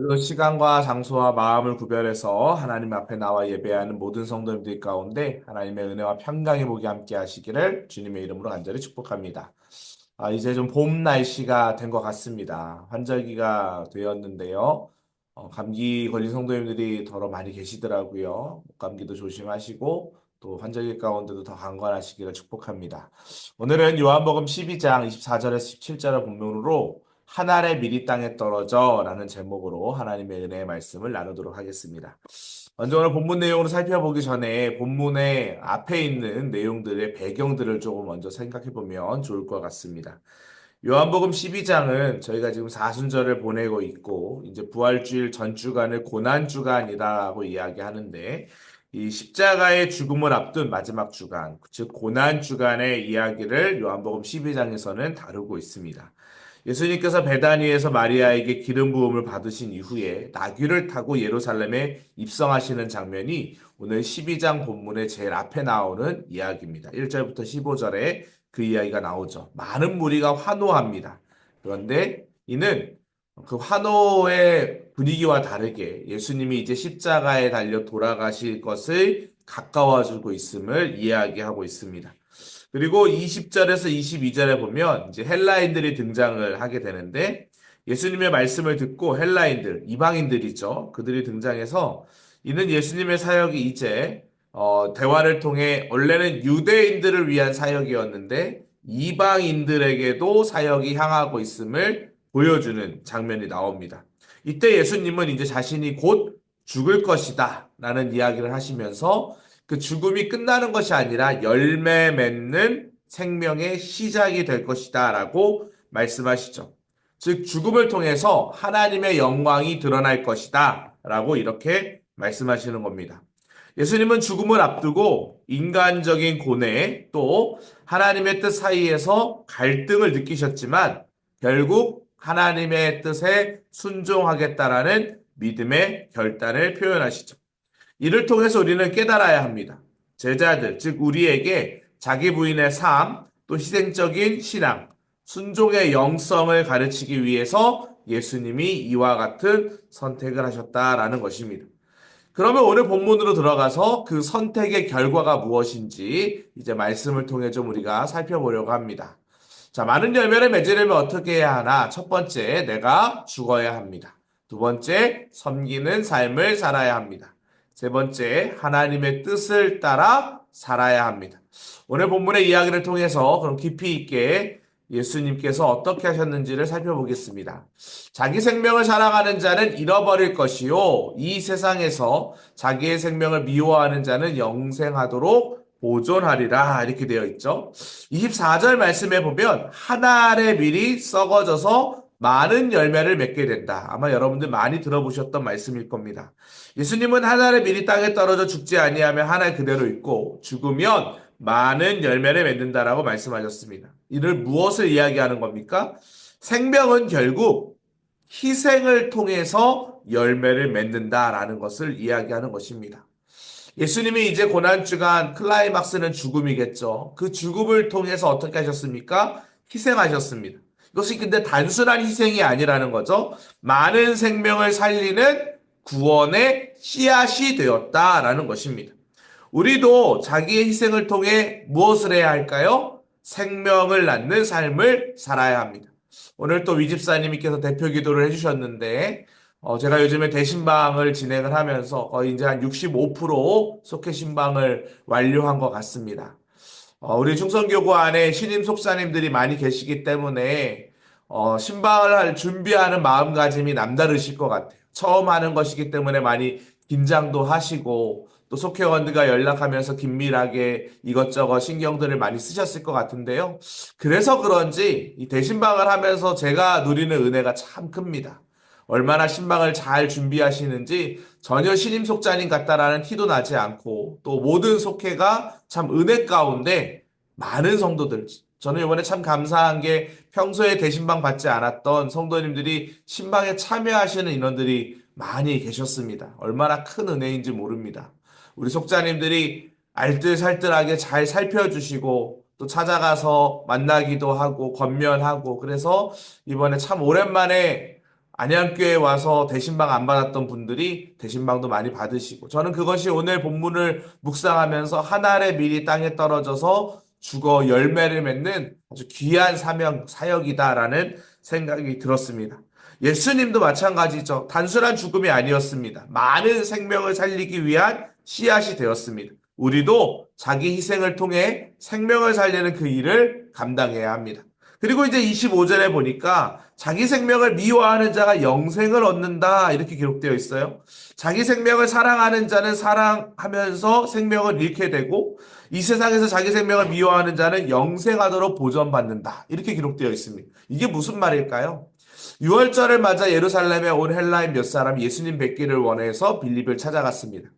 그리고 시간과 장소와 마음을 구별해서 하나님 앞에 나와 예배하는 모든 성도님들 가운데 하나님의 은혜와 평강의 복이 함께 하시기를 주님의 이름으로 간절히 축복합니다. 아, 이제 좀 봄 날씨가 된 것 같습니다. 환절기가 되었는데요. 어, 감기 걸린 성도님들이 더러 많이 계시더라고요. 감기도 조심하시고 또 환절기 가운데도 더 강건하시기를 축복합니다. 오늘은 요한복음 12장 24절에서 17절의 본문으로 한 알의 미리 땅에 떨어져 라는 제목으로 하나님의 은혜의 말씀을 나누도록 하겠습니다. 먼저 오늘 본문 내용으로 살펴보기 전에 본문의 앞에 있는 내용들의 배경들을 조금 먼저 생각해 보면 좋을 것 같습니다. 요한복음 12장은 저희가 지금 사순절을 보내고 있고 이제 부활주일 전 주간을 고난 주간이라고 이야기하는데 이 십자가의 죽음을 앞둔 마지막 주간, 즉 고난 주간의 이야기를 요한복음 12장에서는 다루고 있습니다. 예수님께서 베다니에서 마리아에게 기름 부음을 받으신 이후에 나귀를 타고 예루살렘에 입성하시는 장면이 오늘 12장 본문의 제일 앞에 나오는 이야기입니다. 1절부터 15절에 그 이야기가 나오죠. 많은 무리가 환호합니다. 그런데 이는 그 환호의 분위기와 다르게 예수님이 이제 십자가에 달려 돌아가실 것을 가까워지고 있음을 이야기하고 있습니다. 그리고 20절에서 22절에 보면 이제 헬라인들이 등장을 하게 되는데 예수님의 말씀을 듣고 헬라인들, 이방인들이죠. 그들이 등장해서 이는 예수님의 사역이 이제 어, 대화를 통해 원래는 유대인들을 위한 사역이었는데 이방인들에게도 사역이 향하고 있음을 보여주는 장면이 나옵니다. 이때 예수님은 이제 자신이 곧 죽을 것이다 라는 이야기를 하시면서 그 죽음이 끝나는 것이 아니라 열매 맺는 생명의 시작이 될 것이다 라고 말씀하시죠. 즉, 죽음을 통해서 하나님의 영광이 드러날 것이다 라고 이렇게 말씀하시는 겁니다. 예수님은 죽음을 앞두고 인간적인 고뇌 또 하나님의 뜻 사이에서 갈등을 느끼셨지만 결국 하나님의 뜻에 순종하겠다라는 믿음의 결단을 표현하시죠. 이를 통해서 우리는 깨달아야 합니다. 제자들, 즉 우리에게 자기 부인의 삶, 또 희생적인 신앙, 순종의 영성을 가르치기 위해서 예수님이 이와 같은 선택을 하셨다라는 것입니다. 그러면 오늘 본문으로 들어가서 그 선택의 결과가 무엇인지 이제 말씀을 통해 좀 우리가 살펴보려고 합니다. 자, 많은 열매를 맺으려면 어떻게 해야 하나? 첫 번째, 내가 죽어야 합니다. 두 번째, 섬기는 삶을 살아야 합니다. 세 번째, 하나님의 뜻을 따라 살아야 합니다. 오늘 본문의 이야기를 통해서 그럼 깊이 있게 예수님께서 어떻게 하셨는지를 살펴보겠습니다. 자기 생명을 사랑하는 자는 잃어버릴 것이요. 이 세상에서 자기의 생명을 미워하는 자는 영생하도록 보존하리라. 이렇게 되어 있죠. 24절 말씀에 보면 하나의 밀이 썩어져서 많은 열매를 맺게 된다. 아마 여러분들 많이 들어보셨던 말씀일 겁니다. 예수님은 하나를 미리 땅에 떨어져 죽지 아니하면 하나 그대로 있고 죽으면 많은 열매를 맺는다라고 말씀하셨습니다. 이를 무엇을 이야기하는 겁니까? 생명은 결국 희생을 통해서 열매를 맺는다라는 것을 이야기하는 것입니다. 예수님이 이제 고난주간 클라이막스는 죽음이겠죠. 그 죽음을 통해서 어떻게 하셨습니까? 희생하셨습니다. 이것이 근데 단순한 희생이 아니라는 거죠. 많은 생명을 살리는 구원의 씨앗이 되었다라는 것입니다. 우리도 자기의 희생을 통해 무엇을 해야 할까요? 생명을 낳는 삶을 살아야 합니다. 오늘 또 위집사님께서 대표 기도를 해주셨는데, 어, 제가 요즘에 대신방을 진행을 하면서 거의 이제 한 65% 속해 신방을 완료한 것 같습니다. 어, 우리 충성교구 안에 신임 속사님들이 많이 계시기 때문에 어, 신방을 할 준비하는 마음가짐이 남다르실 것 같아요. 처음 하는 것이기 때문에 많이 긴장도 하시고 또 속회원들과 연락하면서 긴밀하게 이것저것 신경들을 많이 쓰셨을 것 같은데요. 그래서 그런지 이 대신방을 하면서 제가 누리는 은혜가 참 큽니다. 얼마나 신방을 잘 준비하시는지 전혀 신임 속자님 같다라는 티도 나지 않고 또 모든 속회가 참 은혜 가운데 많은 성도들 저는 이번에 참 감사한 게 평소에 대신방 받지 않았던 성도님들이 신방에 참여하시는 인원들이 많이 계셨습니다. 얼마나 큰 은혜인지 모릅니다. 우리 속자님들이 알뜰살뜰하게 잘 살펴주시고 또 찾아가서 만나기도 하고 권면하고 그래서 이번에 참 오랜만에 안양교회 와서 대신방 안 받았던 분들이 대신방도 많이 받으시고 저는 그것이 오늘 본문을 묵상하면서 한 알의 밀이 땅에 떨어져서 죽어 열매를 맺는 아주 귀한 사명 사역이다라는 생각이 들었습니다. 예수님도 마찬가지죠. 단순한 죽음이 아니었습니다. 많은 생명을 살리기 위한 씨앗이 되었습니다. 우리도 자기 희생을 통해 생명을 살리는 그 일을 감당해야 합니다. 그리고 이제 25절에 보니까 자기 생명을 미워하는 자가 영생을 얻는다 이렇게 기록되어 있어요. 자기 생명을 사랑하는 자는 사랑하면서 생명을 잃게 되고 이 세상에서 자기 생명을 미워하는 자는 영생하도록 보전받는다 이렇게 기록되어 있습니다. 이게 무슨 말일까요? 6월절을 맞아 예루살렘에 온 헬라인 몇 사람이 예수님 뵙기를 원해서 빌립을 찾아갔습니다.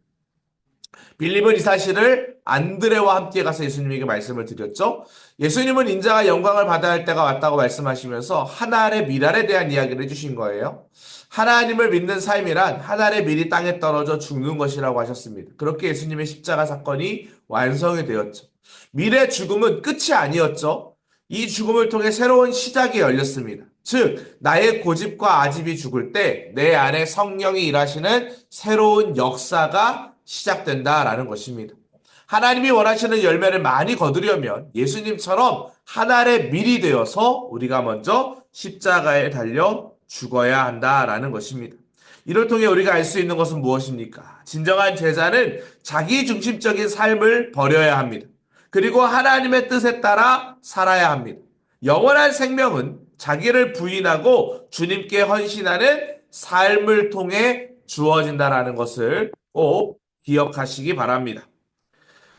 빌립은 이 사실을 안드레와 함께 가서 예수님에게 말씀을 드렸죠. 예수님은 인자가 영광을 받아야 할 때가 왔다고 말씀하시면서 하나의 미랄에 대한 이야기를 해주신 거예요. 하나님을 믿는 삶이란 하나의 밀이 땅에 떨어져 죽는 것이라고 하셨습니다. 그렇게 예수님의 십자가 사건이 완성이 되었죠. 밀의 죽음은 끝이 아니었죠. 이 죽음을 통해 새로운 시작이 열렸습니다. 즉, 나의 고집과 아집이 죽을 때 내 안에 성령이 일하시는 새로운 역사가 시작된다라는 것입니다. 하나님이 원하시는 열매를 많이 거두려면 예수님처럼 하나의 밀이 되어서 우리가 먼저 십자가에 달려 죽어야 한다라는 것입니다. 이를 통해 우리가 알 수 있는 것은 무엇입니까? 진정한 제자는 자기 중심적인 삶을 버려야 합니다. 그리고 하나님의 뜻에 따라 살아야 합니다. 영원한 생명은 자기를 부인하고 주님께 헌신하는 삶을 통해 주어진다라는 것을 꼭 기억하시기 바랍니다.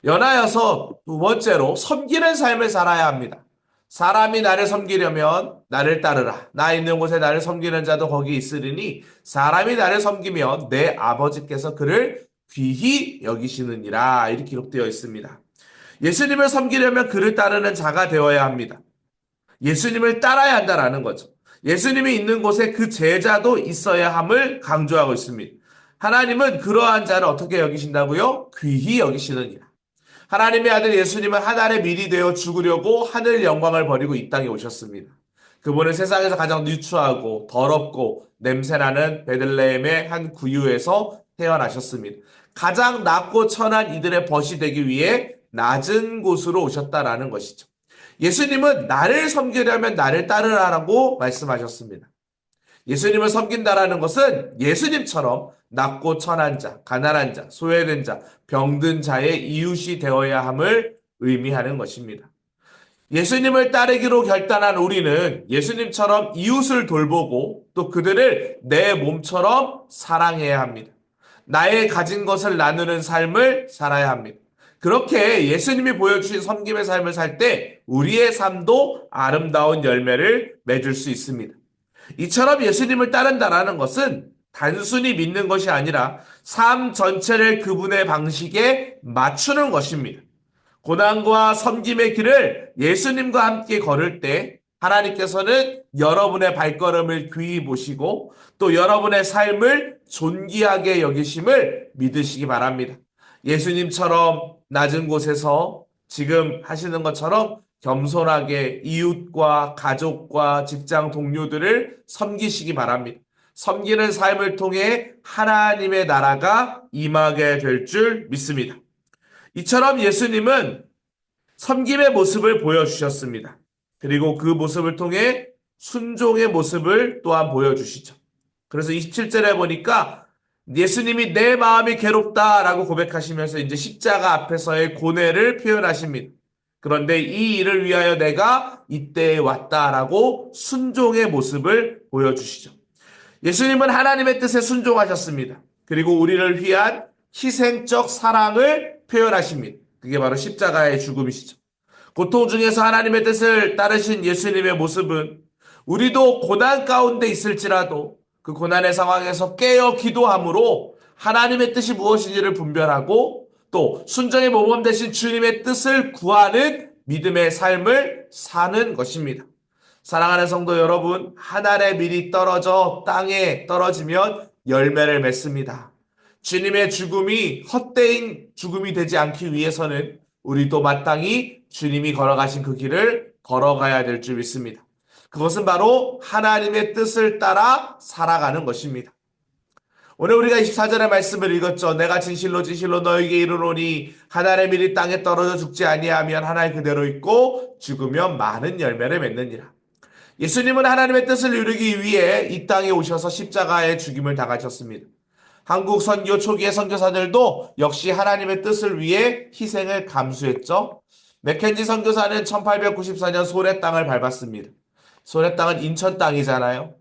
연하여서 두 번째로 섬기는 삶을 살아야 합니다. 사람이 나를 섬기려면 나를 따르라. 나 있는 곳에 나를 섬기는 자도 거기 있으리니 사람이 나를 섬기면 내 아버지께서 그를 귀히 여기시느니라. 이렇게 기록되어 있습니다. 예수님을 섬기려면 그를 따르는 자가 되어야 합니다. 예수님을 따라야 한다라는 거죠. 예수님이 있는 곳에 그 제자도 있어야 함을 강조하고 있습니다. 하나님은 그러한 자를 어떻게 여기신다고요? 귀히 여기시느니라. 하나님의 아들 예수님은 하늘의 밀이 되어 죽으려고 하늘 영광을 버리고 이 땅에 오셨습니다. 그분은 세상에서 가장 누추하고 더럽고 냄새나는 베들레헴의 한 구유에서 태어나셨습니다. 가장 낮고 천한 이들의 벗이 되기 위해 낮은 곳으로 오셨다라는 것이죠. 예수님은 나를 섬기려면 나를 따르라라고 말씀하셨습니다. 예수님을 섬긴다라는 것은 예수님처럼 낮고 천한 자, 가난한 자, 소외된 자, 병든 자의 이웃이 되어야 함을 의미하는 것입니다. 예수님을 따르기로 결단한 우리는 예수님처럼 이웃을 돌보고 또 그들을 내 몸처럼 사랑해야 합니다. 나의 가진 것을 나누는 삶을 살아야 합니다. 그렇게 예수님이 보여주신 섬김의 삶을 살 때 우리의 삶도 아름다운 열매를 맺을 수 있습니다. 이처럼 예수님을 따른다라는 것은 단순히 믿는 것이 아니라 삶 전체를 그분의 방식에 맞추는 것입니다. 고난과 섬김의 길을 예수님과 함께 걸을 때 하나님께서는 여러분의 발걸음을 귀히 보시고 또 여러분의 삶을 존귀하게 여기심을 믿으시기 바랍니다. 예수님처럼 낮은 곳에서 지금 하시는 것처럼 겸손하게 이웃과 가족과 직장 동료들을 섬기시기 바랍니다. 섬기는 삶을 통해 하나님의 나라가 임하게 될 줄 믿습니다. 이처럼 예수님은 섬김의 모습을 보여주셨습니다. 그리고 그 모습을 통해 순종의 모습을 또한 보여주시죠. 그래서 27절에 보니까 예수님이 내 마음이 괴롭다라고 고백하시면서 이제 십자가 앞에서의 고뇌를 표현하십니다. 그런데 이 일을 위하여 내가 이때에 왔다라고 순종의 모습을 보여주시죠. 예수님은 하나님의 뜻에 순종하셨습니다. 그리고 우리를 위한 희생적 사랑을 표현하십니다. 그게 바로 십자가의 죽음이시죠. 고통 중에서 하나님의 뜻을 따르신 예수님의 모습은 우리도 고난 가운데 있을지라도 그 고난의 상황에서 깨어 기도함으로 하나님의 뜻이 무엇인지를 분별하고 또 순전히 모범 되신 주님의 뜻을 구하는 믿음의 삶을 사는 것입니다. 사랑하는 성도 여러분, 한 알의 밀이 떨어져 땅에 떨어지면 열매를 맺습니다. 주님의 죽음이 헛되인 죽음이 되지 않기 위해서는 우리도 마땅히 주님이 걸어가신 그 길을 걸어가야 될 줄 믿습니다. 그것은 바로 하나님의 뜻을 따라 살아가는 것입니다. 오늘 우리가 24절의 말씀을 읽었죠. 내가 진실로 진실로 너에게 이르노니 하나의 밀이 땅에 떨어져 죽지 아니하면 하나의 그대로 있고 죽으면 많은 열매를 맺느니라. 예수님은 하나님의 뜻을 이루기 위해 이 땅에 오셔서 십자가의 죽임을 당하셨습니다. 한국 선교 초기의 선교사들도 역시 하나님의 뜻을 위해 희생을 감수했죠. 맥켄지 선교사는 1894년 소래 땅을 밟았습니다. 소래 땅은 인천 땅이잖아요.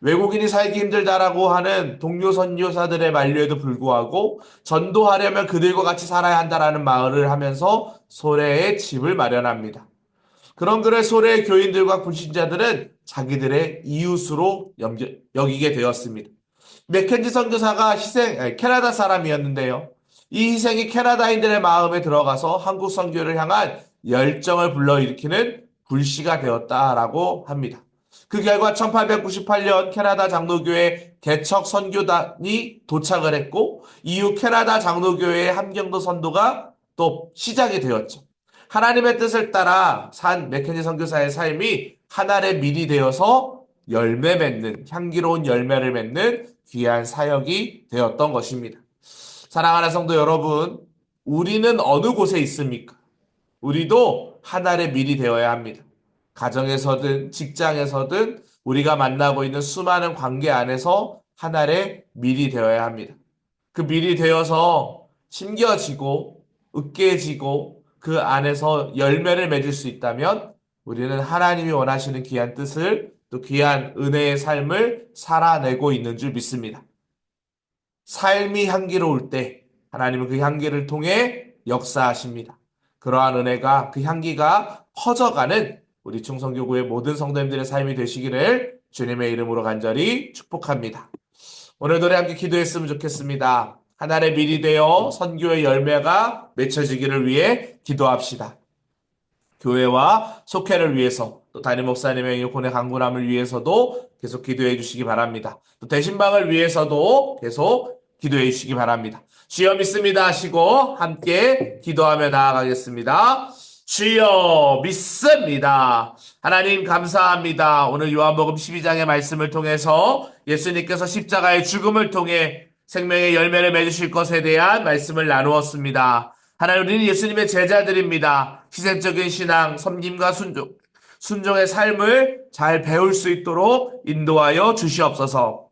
외국인이 살기 힘들다라고 하는 동료 선교사들의 만류에도 불구하고 전도하려면 그들과 같이 살아야 한다라는 말을 하면서 소래에 집을 마련합니다. 그런 글을 소래의 교인들과 불신자들은 자기들의 이웃으로 여기게 되었습니다. 맥켄지 선교사가 희생, 캐나다 사람이었는데요. 이 희생이 캐나다인들의 마음에 들어가서 한국 선교를 향한 열정을 불러일으키는 불씨가 되었다라고 합니다. 그 결과 1898년 캐나다 장로교회 개척 선교단이 도착을 했고 이후 캐나다 장로교회의 함경도 선도가 또 시작이 되었죠. 하나님의 뜻을 따라 산 맥켄지 선교사의 삶이 하나의 밀이 되어서 열매 맺는 향기로운 열매를 맺는 귀한 사역이 되었던 것입니다. 사랑하는 성도 여러분, 우리는 어느 곳에 있습니까? 우리도 하나의 밀이 되어야 합니다. 가정에서든 직장에서든 우리가 만나고 있는 수많은 관계 안에서 하나의 밀이 되어야 합니다. 그 밀이 되어서 심겨지고 으깨지고 그 안에서 열매를 맺을 수 있다면 우리는 하나님이 원하시는 귀한 뜻을 또 귀한 은혜의 삶을 살아내고 있는 줄 믿습니다. 삶이 향기로울 때 하나님은 그 향기를 통해 역사하십니다. 그러한 은혜가 그 향기가 퍼져가는 우리 충성교구의 모든 성도님들의 삶이 되시기를 주님의 이름으로 간절히 축복합니다. 오늘 노래 함께 기도했으면 좋겠습니다. 하나의 밀이 되어 선교의 열매가 맺혀지기를 위해 기도합시다. 교회와 속회를 위해서 또 담임 목사님의 육혼의 강군함을 위해서도 계속 기도해 주시기 바랍니다. 또 대신방을 위해서도 계속 기도해 주시기 바랍니다. 주여 믿습니다 하시고 함께 기도하며 나아가겠습니다. 주여 믿습니다. 하나님 감사합니다. 오늘 요한복음 12장의 말씀을 통해서 예수님께서 십자가의 죽음을 통해 생명의 열매를 맺으실 것에 대한 말씀을 나누었습니다. 하나님 우리는 예수님의 제자들입니다. 희생적인 신앙, 섬김과 순종, 순종의 삶을 잘 배울 수 있도록 인도하여 주시옵소서.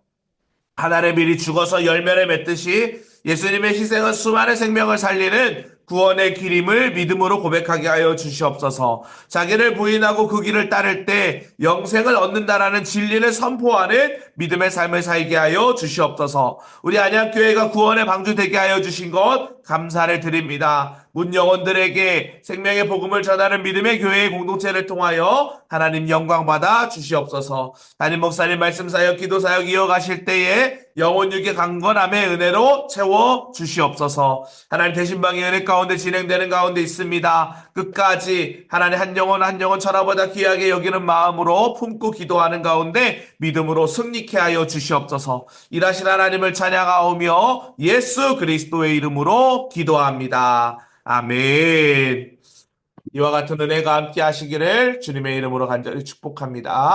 하나님 미리 죽어서 열매를 맺듯이 예수님의 희생은 수많은 생명을 살리는 구원의 길임을 믿음으로 고백하게 하여 주시옵소서. 자기를 부인하고 그 길을 따를 때 영생을 얻는다라는 진리를 선포하는 믿음의 삶을 살게 하여 주시옵소서. 우리 안양교회가 구원의 방주 되게 하여 주신 것 감사를 드립니다. 문 영혼들에게 생명의 복음을 전하는 믿음의 교회의 공동체를 통하여 하나님 영광 받아 주시옵소서. 담임 목사님 말씀 사역, 기도 사역 이어가실 때에 영혼 육의 강건함의 은혜로 채워 주시옵소서. 하나님 대신방의 은혜 가운데 진행되는 가운데 있습니다. 끝까지 하나님 한 영혼 한 영혼 천하보다 귀하게 여기는 마음으로 품고 기도하는 가운데 믿음으로 승리케 하여 주시옵소서. 일하신 하나님을 찬양하오며 예수 그리스도의 이름으로 기도합니다. 아멘. 이와 같은 은혜가 함께 하시기를 주님의 이름으로 간절히 축복합니다.